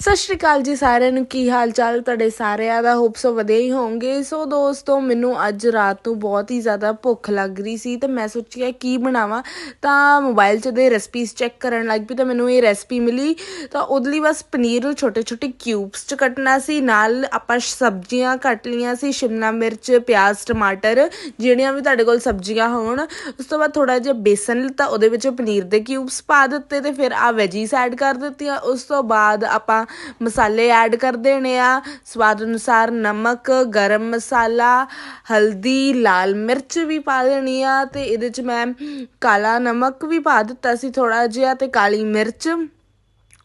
ਸਤਿ ਸ਼੍ਰੀ ਅਕਾਲ ਜੀ ਸਾਰਿਆਂ ਨੂੰ, ਕੀ ਹਾਲ ਚਾਲ ਤੁਹਾਡੇ ਸਾਰਿਆਂ ਦਾ? ਹੋਪ ਸੋ ਵਧੀਆ ਹੀ ਹੋਵੋਗੇ ਸੋ ਦੋਸਤੋ, ਮੈਨੂੰ ਅੱਜ ਰਾਤ ਨੂੰ ਬਹੁਤ ਹੀ ਜ਼ਿਆਦਾ ਭੁੱਖ ਲੱਗ ਰਹੀ ਸੀ ਤੇ ਮੈਂ ਸੋਚਿਆ ਕੀ ਬਣਾਵਾਂ। ਤਾਂ ਮੋਬਾਈਲ 'ਚ ਦੇ ਰੈਸਪੀਜ਼ ਚੈੱਕ ਕਰਨ ਲੱਗ ਪਈ ਤਾਂ ਮੈਨੂੰ ਇਹ ਰੈਸਪੀ ਮਿਲੀ। ਤਾਂ ਉਹਦੇ ਲਈ ਬਸ ਪਨੀਰ ਨੂੰ ਛੋਟੇ ਛੋਟੇ ਕਿਊਬਸ 'ਚ ਕੱਟਣਾ ਸੀ। ਨਾਲ ਆਪਾਂ ਸਬਜ਼ੀਆਂ ਕੱਟ ਲਈਆਂ ਸੀ, ਸ਼ਿਮਲਾ ਮਿਰਚ, ਪਿਆਜ਼, ਟਮਾਟਰ, ਜਿਹੜੀਆਂ ਵੀ ਤੁਹਾਡੇ ਕੋਲ ਸਬਜ਼ੀਆਂ ਹੋਣ। ਉਸ ਤੋਂ ਬਾਅਦ ਥੋੜਾ ਜਿਹਾ ਬੇਸਨ ਲਿੱਤਾ, ਉਹਦੇ ਵਿੱਚ ਪਨੀਰ ਦੇ ਕਿਊਬਸ ਪਾ ਦਿੱਤੇ ਤੇ ਫਿਰ ਆ ਵੈਜੀਸ ਐਡ ਕਰ ਦਿੱਤੀਆਂ। ਉਸ ਤੋਂ ਬਾਅਦ ਆਪਾਂ ਮਸਾਲੇ ਐਡ ਕਰ ਦੇਣੇ ਆ। ਸਵਾਦ ਅਨੁਸਾਰ ਨਮਕ, ਗਰਮ ਮਸਾਲਾ, ਹਲਦੀ, ਲਾਲ ਮਿਰਚ ਵੀ ਪਾ ਦੇਣੀ ਆ ਤੇ ਇਹਦੇ ਚ ਮੈਂ ਕਾਲਾ ਨਮਕ ਵੀ ਪਾ ਦਿੱਤਾ ਸੀ ਥੋੜਾ ਜਿਹਾ ਤੇ ਕਾਲੀ ਮਿਰਚ।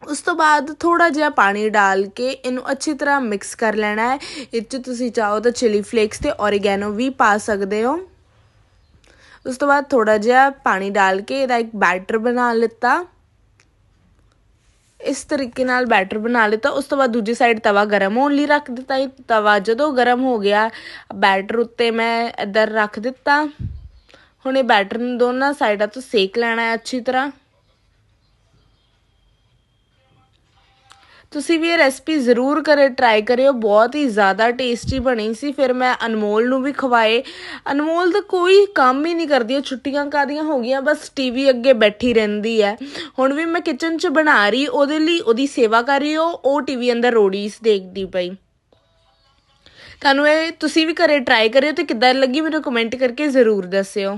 ਉਸ ਤੋਂ ਬਾਅਦ ਥੋੜਾ ਜਿਹਾ ਪਾਣੀ ਡਾਲ ਕੇ ਇਹਨੂੰ ਅੱਛੀ ਤਰ੍ਹਾਂ ਮਿਕਸ ਕਰ ਲੈਣਾ ਹੈ। ਇਹ 'ਚ ਤੁਸੀਂ ਚਾਹੋ ਤਾਂ ਚਿਲੀ ਫਲੇਕਸ ਤੇ ਔਰੀਗੈਨੋ ਵੀ ਪਾ ਸਕਦੇ ਹੋ। ਉਸ ਤੋਂ ਬਾਅਦ ਥੋੜਾ ਜਿਹਾ ਪਾਣੀ ਡਾਲ ਕੇ ਇਹਦਾ ਇੱਕ ਬੈਟਰ ਬਣਾ ਲਿੱਤਾ। ਇਸ ਤਰੀਕੇ ਨਾਲ ਬੈਟਰ ਬਣਾ ਲਿੱਤਾ। ਉਸ ਤੋਂ ਬਾਅਦ ਦੂਜੀ ਸਾਈਡ ਤਵਾ ਗਰਮ ਹੋਣ ਲਈ ਰੱਖ ਦਿੱਤਾ ਇਹ ਤਵਾ ਜਦੋਂ ਗਰਮ ਹੋ ਗਿਆ ਬੈਟਰ ਉੱਤੇ ਮੈਂ ਇੱਧਰ ਰੱਖ ਦਿੱਤਾ। ਹੁਣ ਇਹ ਬੈਟਰ ਨੂੰ ਦੋਨਾਂ ਸਾਈਡਾਂ ਤੋਂ ਸੇਕ ਲੈਣਾ ਹੈ ਅੱਛੀ ਤਰ੍ਹਾਂ। ਤੁਸੀਂ ਵੀ ਇਹ ਰੈਸਪੀ ਜ਼ਰੂਰ ਕਰੇ ਟਰਾਈ ਕਰਿਓ, ਬਹੁਤ ਹੀ ਜ਼ਿਆਦਾ ਟੇਸਟੀ ਬਣੀ ਸੀ, ਫਿਰ ਮੈਂ ਅਨਮੋਲ ਨੂੰ ਵੀ ਖਵਾਏ। ਅਨਮੋਲ ਦਾ ਕੋਈ ਕੰਮ ਹੀ ਨਹੀਂ ਕਰਦੀ ਛੁੱਟੀਆਂ ਕਾਦੀਆਂ ਹੋ ਗਈਆਂ, ਬਸ ਟੀਵੀ ਅੱਗੇ ਬੈਠੀ ਰਹਿੰਦੀ ਹੈ। ਹੁਣ ਵੀ ਮੈਂ ਕਿਚਨ 'ਚ ਬਣਾ ਰਹੀ, ਉਹਦੇ ਲਈ ਉਹਦੀ ਸੇਵਾ ਕਰ ਰਹੀ ਹੋ, ਉਹ ਟੀਵੀ ਅੰਦਰ ਰੋੜੀਸ ਦੇਖਦੀ ਪਈ। ਤੁਹਾਨੂੰ ਇਹ ਤੁਸੀਂ ਵੀ ਘਰੇ ਟਰਾਈ ਕਰਿਓ ਤੇ ਕਿੱਦਾਂ ਲੱਗੀ, ਮੈਨੂੰ ਕਮੈਂਟ ਕਰਕੇ ਜ਼ਰੂਰ ਦੱਸਿਓ।